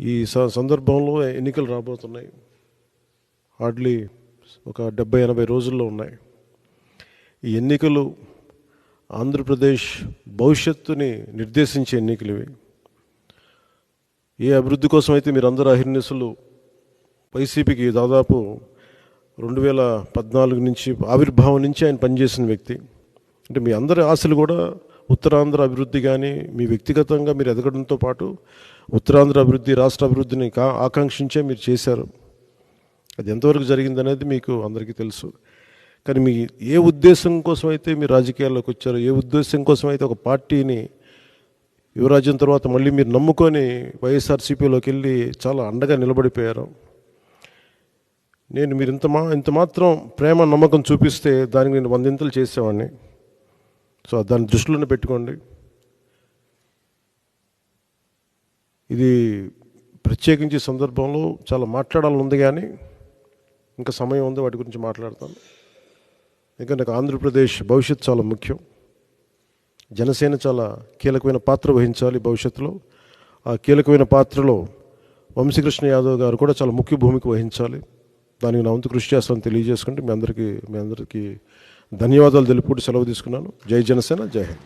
ఈ స- సందర్భంలో ఎన్నికలు రాబోతున్నాయి. హార్డ్లీ ఒక డెబ్బై ఎనభై రోజుల్లో ఉన్నాయి. ఈ ఎన్నికలు ఆంధ్రప్రదేశ్ భవిష్యత్తుని నిర్దేశించే ఎన్నికలు ఇవి. ఏ అభివృద్ధి కోసం అయితే మీరందరూ అహిర్నిసులు వైసీపీకి దాదాపు రెండు వేల పద్నాలుగు నుంచి ఆవిర్భావం నుంచి ఆయన పనిచేసిన వ్యక్తి. అంటే మీ అందరి ఆశలు కూడా ఉత్తరాంధ్ర అభివృద్ధి కానీ మీ వ్యక్తిగతంగా మీరు ఎదగడంతో పాటు ఉత్తరాంధ్ర అభివృద్ధి రాష్ట్ర అభివృద్ధిని కా ఆకాంక్షించే మీరు చేశారు. అది ఎంతవరకు జరిగిందనేది మీకు అందరికీ తెలుసు. కానీ మీ ఏ ఉద్దేశం కోసం అయితే మీరు రాజకీయాల్లోకి వచ్చారో ఏ ఉద్దేశం కోసం అయితే ఒక పార్టీని యువరాజ్యం తర్వాత మళ్ళీ మీరు నమ్ముకొని వైఎస్ఆర్సీపీలోకి వెళ్ళి చాలా అండగా నిలబడిపోయారు నేను మీరు ఇంత మా ఇంత మాత్రం ప్రేమ నమ్మకం చూపిస్తే దానికి నేను వందింతలు చేసేవాడిని. సో దాన్ని దృష్టిలోనే పెట్టుకోండి. ఇది ప్రత్యేకించి సందర్భంలో చాలా మాట్లాడాలని ఉంది కానీ ఇంకా సమయం ఉంది వాటి గురించి మాట్లాడతాను ఇంకా నాకు ఆంధ్రప్రదేశ్ భవిష్యత్ చాలా ముఖ్యం. జనసేన చాలా కీలకమైన పాత్ర వహించాలి భవిష్యత్తులో. ఆ కీలకమైన పాత్రలో వంశీకృష్ణ యాదవ్ గారు కూడా చాలా ముఖ్య భూమిక వహించాలి. దానికి నా వంతు కృషి చేస్తామని తెలియజేసుకుంటే మీ అందరికీ మీ అందరికీ ధన్యవాదాలు తెలుపుకుంటూ సెలవు తీసుకున్నాను. జై జనసేన జై హింద్.